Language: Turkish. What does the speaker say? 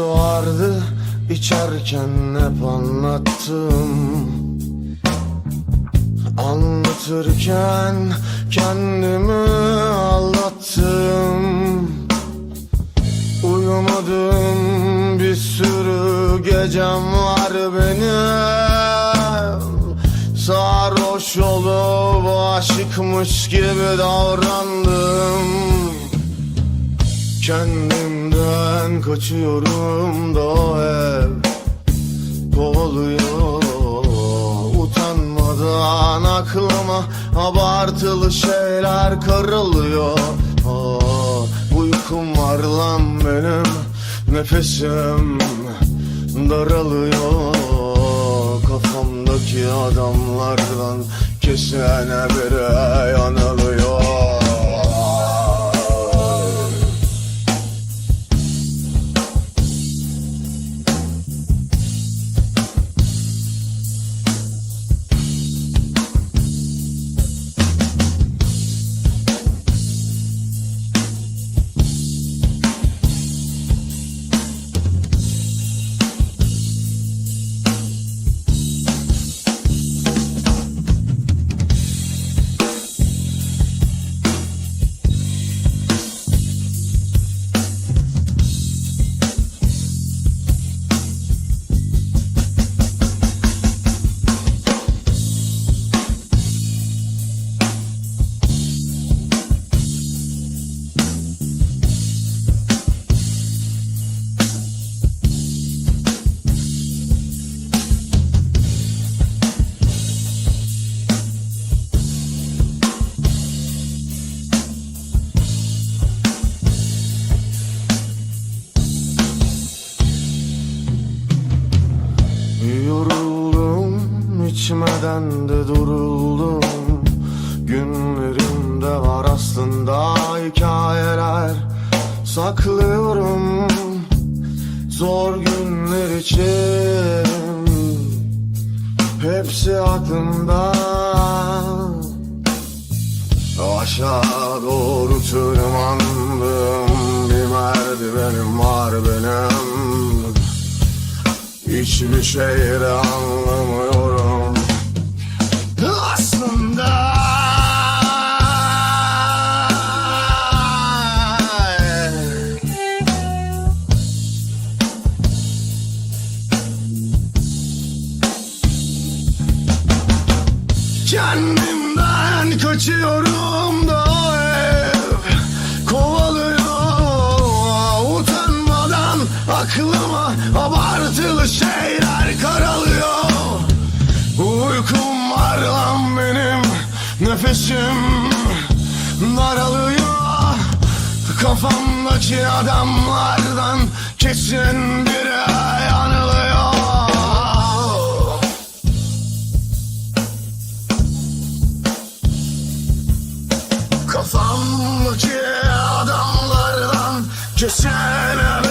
Vardı içerken hep anlattım. Anlatırken kendimi aldattım. Uyumadım bir sürü gecem var benim. Sarhoş olup aşıkmış gibi davrandım Kendimden kaçıyorum da o kovalıyor Utanmadan aklıma abartılı şeyler karalıyor Aa, Uykum var lan benim nefesim daralıyor. Kafamdaki adamlardan kesene bire İçmeden de duruldum. Günlerimde var aslında hikayeler. Saklıyorum zor günler için. Hepsi aklımda. Aşağı doğru tırmandım. Bir merdivenim var benim. Hiçbir şeyi de anlamıyorum Kendimden kaçıyorum da o ev kovalıyor. Utanmadan aklıma abartılı şeyler karalıyor. Uykum var lan benim nefesim daralıyor. Kafamdaki adamlardan kesin Yolcu adamlardan kesemem